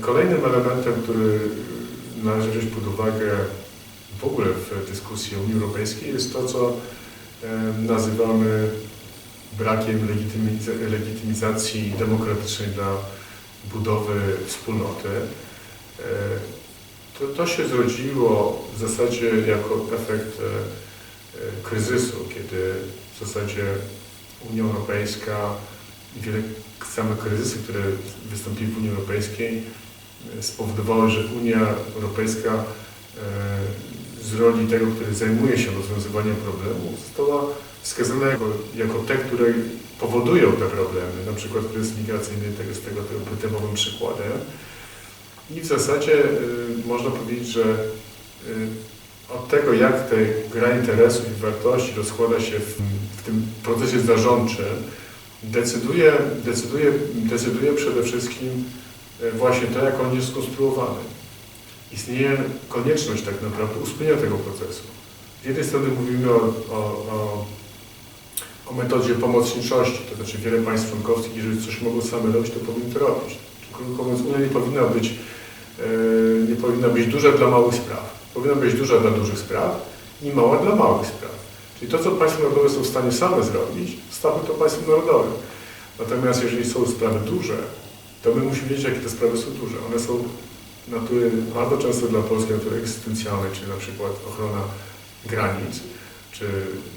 Kolejnym elementem, który należy wziąć pod uwagę w ogóle w dyskusji Unii Europejskiej jest to, co nazywamy brakiem legitymizacji demokratycznej dla budowy wspólnoty. E, to, to się zrodziło w zasadzie jako efekt e, e, kryzysu, kiedy w zasadzie Unia Europejska i wiele same kryzysy, które wystąpiły w Unii Europejskiej, e, spowodowały, że Unia Europejska z roli tego, który zajmuje się rozwiązywaniem problemów, została wskazana jako, jako te, które powodują te problemy, na przykład kryzys migracyjny tego jest tego typu typowym przykładem. I w zasadzie y, można powiedzieć, że y, od tego, jak ta gra interesów i wartości rozkłada się w, w tym procesie zarządczym, decyduje, decyduje, decyduje przede wszystkim y, właśnie to, jak on jest skonstruowany. Istnieje konieczność tak naprawdę uspłynienia tego procesu. Z jednej strony mówimy o, o, o, o metodzie pomocniczości, to znaczy wiele państw członkowskich, jeżeli coś mogą same robić, to powinny to robić. Krótko mówiąc, Unia nie powinna być, nie powinna być duża dla małych spraw. Powinna być duża dla dużych spraw i mała dla małych spraw. Czyli to, co państwa narodowe są w stanie same zrobić, stawmy to państwom narodowym. Natomiast jeżeli są sprawy duże, to my musimy wiedzieć, jakie te sprawy są duże. One są natury bardzo często dla Polski natury egzystencjalnej, czyli na przykład ochrona granic, czy,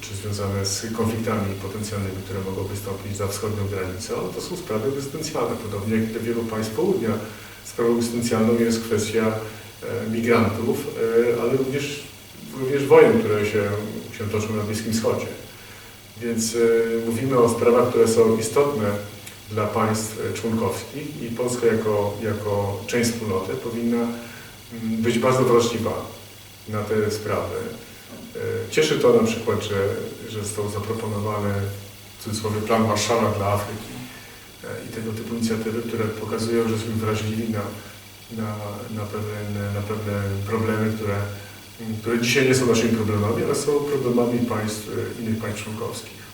czy związane z konfliktami potencjalnymi, które mogą wystąpić za wschodnią granicą, to są sprawy egzystencjalne. Podobnie jak dla wielu państw południa sprawą egzystencjalną jest kwestia e, migrantów, e, ale również, również wojen, które się, się toczą na Bliskim Wschodzie. Więc e, mówimy o sprawach, które są istotne dla państw członkowskich i Polska jako, jako część wspólnoty powinna mm, być bardzo wrażliwa na te sprawy. Cieszy to na przykład, że, że został zaproponowany w cudzysłowie plan Marszala dla Afryki i tego typu inicjatywy, które pokazują, że jesteśmy wrażliwi na, na, na, pewne, na pewne problemy, które, które dzisiaj nie są naszymi problemami, ale są problemami państw, e, innych państw członkowskich.